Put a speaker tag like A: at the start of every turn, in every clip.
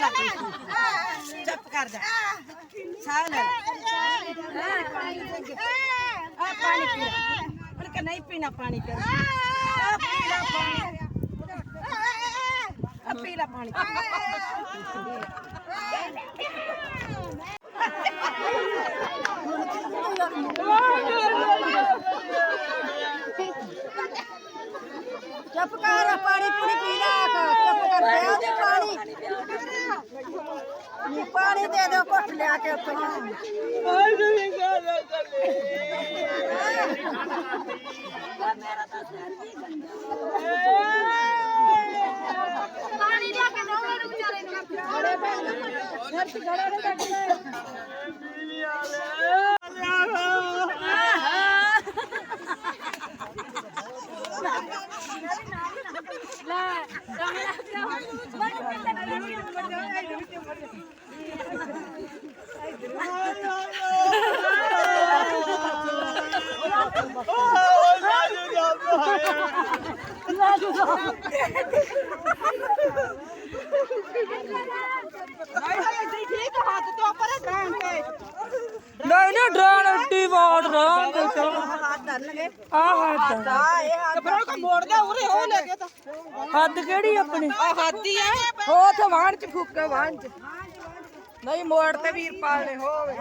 A: ਲੈ ਲੈ ਚੁੱਪ ਕਰ ਜਾ। ਸਾਹ ਲੈ। ਆ ਪਾਣੀ ਪੀ ਹੁਣ ਕਿ ਨਹੀਂ ਪੀਣਾ ਪਾਣੀ ਤੇ ਆ ਪੀ ਪਾਣੀ। ਆ ਪੀ ਪਾਣੀ
B: ਚੁੱਪ ਕਰ ਪਾਣੀ ਪੂਣੀ ਪੀ ਲੈ ਚੁੱਪ ਕਰ ਪਿਆ ਦੇ ਪਾਣੀ ਨੀ ਪਾਣੀ ਦੇ ਦਿਓ ਘੁੱਟ ਲਿਆ ਕੇ ਉੱਤੋਂ
C: ਪਾਣੀ ਲਿਆ ਕੇ ਦੋ ਮੈਨੂੰ ਵਿਚਾਰੇ ਨੂੰ।
D: 아, 완전 아파.
B: ਹੱਥ ਧਰਨਗੇ
D: ਆ। ਹੱਦ
B: ਆ ਇਹ ਹੱਥ
A: ਫਿਰ ਉਹ ਮੋੜਦਾ ਉਰੇ ਹੋ ਲੈ ਕੇ ਤਾਂ।
D: ਹੱਦ ਕਿਹੜੀ ਆਪਣੀ?
A: ਆ ਹਾਦੀ ਆ।
B: ਹੋ ਤੇ ਵਾਹਣ ਚ ਫੂਕੇ ਵਾਹਣ ਚ। ਨਹੀਂ ਮੋੜ ਤੇ ਵੀਰਪਾਲ ਨੇ ਹੋਵੇ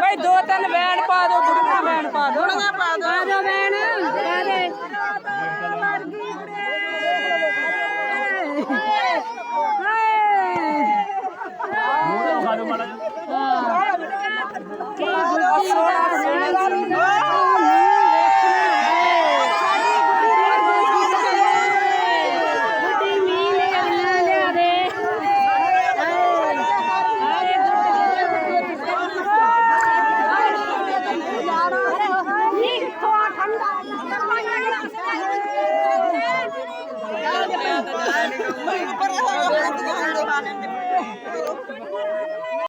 D: ਬਈ ਦੋ ਤਿੰਨ ਵੈਨ ਪਾ ਦੋ
A: Yeah.